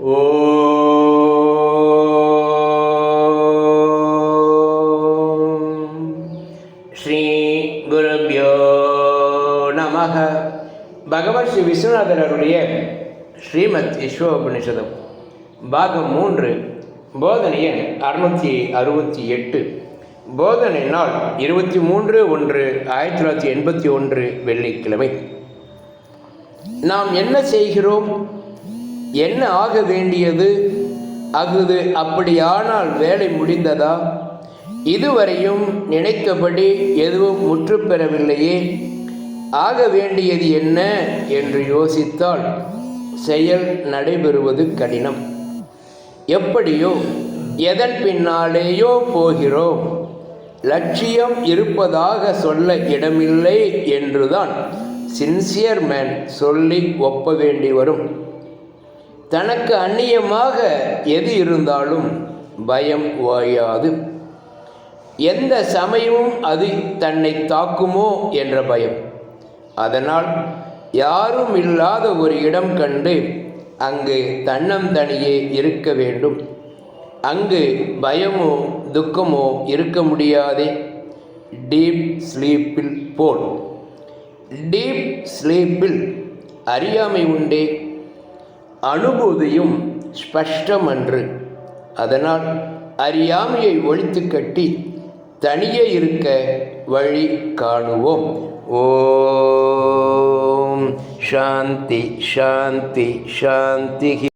ஓம் ஸ்ரீ குருபியோ நமக பகவான் ஸ்ரீ விஸ்வநாதர் அவருடைய ஸ்ரீமத் விஸ்வோபனிஷதம் பாகம் மூன்று போதனை எண் அறுநூற்றி அறுபத்தி எட்டு. போதனை நாள் இருபத்தி மூன்று ஒன்று ஆயிரத்தி தொள்ளாயிரத்தி எண்பத்தி ஒன்று வெள்ளிக்கிழமை. நாம் என்ன செய்கிறோம்? என்ன ஆக வேண்டியது? அஃது அப்படியானால் வேலை முடிந்ததா? இதுவரையும் நினைத்தபடி எதுவும் முற்று பெறவில்லையே. ஆக வேண்டியது என்ன? என்று யோசித்தால் செயல் நடைபெறுவது கடினம். எப்படியோ எதன் பின்னாலேயோ போகிறோம். லட்சியம் இருப்பதாக சொல்ல இடமில்லை என்றுதான் சின்சியர் மேன் சொல்லி ஒப்ப வேண்டி வரும். தனக்கு அந்நியமாக எது இருந்தாலும் பயம் ஓயாது எந்த சமயமும் அது தன்னை தாக்குமோ என்ற பயம். அதனால் யாரும் இல்லாத ஒரு இடம் கண்டு அங்கு தன்னம் தனியே இருக்க வேண்டும். அங்கு பயமோ துக்கமோ இருக்க முடியாதே. டீப் ஸ்லீப்பில் போல். டீப் ஸ்லீப்பில் அறியாமை உண்டே. அனுபூதியும் ஸ்பஷ்டமன்று. அதனால் அறியாமையை ஒழித்து கட்டி தனியே இருக்க வழி காணுவோம். ஓம். சாந்தி சாந்தி சாந்தி